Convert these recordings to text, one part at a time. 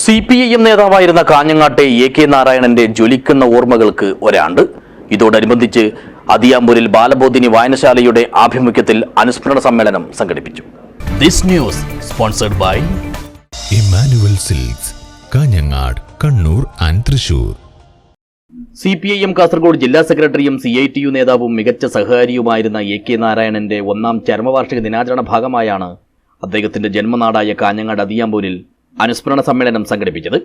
C P I M നേതാവായിരുന്ന കാഞ്ഞങ്ങാട്ടെ A K നാരായണന്റെ ജ്വലിക്കുന്ന ഓർമ്മകൾക്ക് ഒരാണ്ട്. ഇതോടനുബന്ധിച്ച് അതിയാമ്പൂരിൽ ബാലബോധിനി വായനശാലയുടെ ആഭിമുഖ്യത്തിൽ അനുസ്മരണ സമ്മേളനം സംഘടിപ്പിച്ചു. This news sponsored by Emmanuel silks Kanhangad Kannur and Thrissur. C P I M Kasaragod ജില്ലാ സെക്രട്ടറിയും സി ഐ ടി യു നേതാവും മികച്ച സഹകാരിയുമായിരുന്ന എ കെ നാരായണന്റെ ഒന്നാം ചരമവാർഷിക ദിനാചരണ ഭാഗമായാണ് അദ്ദേഹത്തിന്റെ ജന്മനാടായ കാഞ്ഞങ്ങാട് അതിയാമ്പൂരിൽ അനുസ്മരണ സമ്മേളനം സംഘടിപ്പിച്ചത്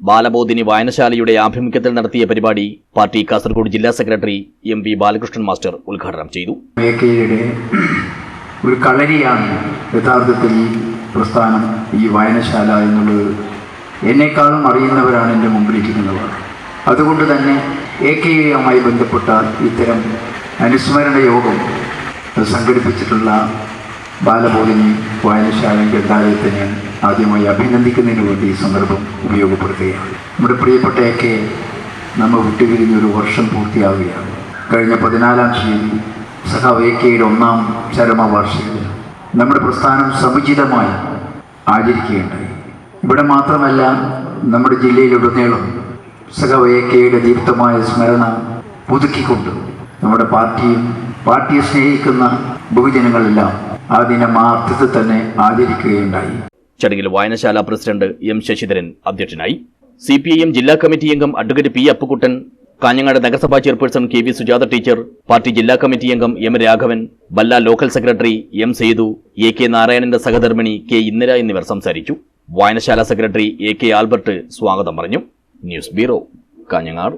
ബാലബോധിനി വായനശാലയുടെ ആഭിമുഖ്യത്തിൽ നടത്തിയ പരിപാടി പാർട്ടി കാസർഗോഡ് ജില്ലാ secretary M P Balakrishnan master ഉദ്ഘാടനം ചെയ്തു. ഒരു കളരിയാണ് യഥാർത്ഥത്തിൽ ഈ പ്രസ്ഥാനം ഈ വായനശാല എന്നുള്ളത്. എന്നെക്കാളും അറിയുന്നവരാണ് എന്റെ മുമ്പിലിരിക്കുന്നവർ അതുകൊണ്ട് തന്നെ എ കെ എയുമായി ബന്ധപ്പെട്ട ഇത്തരം അനുസ്മരണ യോഗം സംഘടിപ്പിച്ചിട്ടുള്ള ബാലബോധിനി വായനശാല ഗ്രന്ഥാലയത്തെ ഞാൻ ആദ്യമായി അഭിനന്ദിക്കുന്നതിന് വേണ്ടി ഈ സന്ദർഭം ഉപയോഗപ്പെടുത്തുകയാണ്. നമ്മുടെ പ്രിയപ്പെട്ട എ നമ്മൾ വിട്ടുപിരിഞ്ഞ ഒരു വർഷം പൂർത്തിയാവുകയാണ്. കഴിഞ്ഞ പതിനാലാം തീയതി സഖാവ് എ കെയുടെ ഒന്നാം ചരമവാർഷികം നമ്മുടെ പ്രസ്ഥാനം സമുചിതമായി ആചരിക്കുകയുണ്ടായി. ഇവിടെ മാത്രമല്ല നമ്മുടെ ജില്ലയിലുടനീളം സഖാവ് എ കെയുടെ ദീപ്തമായ സ്മരണ പുതുക്കിക്കൊണ്ട് നമ്മുടെ പാർട്ടിയും പാർട്ടിയെ സ്നേഹിക്കുന്ന ബഹുജനങ്ങളെല്ലാം ആ ദിനം തന്നെ ആചരിക്കുകയുണ്ടായി. ചടങ്ങിൽ വായനശാല പ്രസിഡന്റ് എം ശശിധരൻ അധ്യക്ഷനായി സി പി ഐ എം ജില്ലാ കമ്മിറ്റി അംഗം അഡ്വക്കേറ്റ് പി അപ്പുക്കുട്ടൻ കാഞ്ഞങ്ങാട് നഗരസഭാ chairperson K V Sujatha teacher party ജില്ലാ കമ്മിറ്റി അംഗം M Raghavan Balla local secretary M Saidu A K നാരായണന്റെ സഹധർമ്മിണി കെ ഇന്ദിര എന്നിവർ സംസാരിച്ചു. വായനശാല സെക്രട്ടറി എ കെ ആൽബർട്ട് സ്വാഗതം പറഞ്ഞു. News bureau Kanhangad.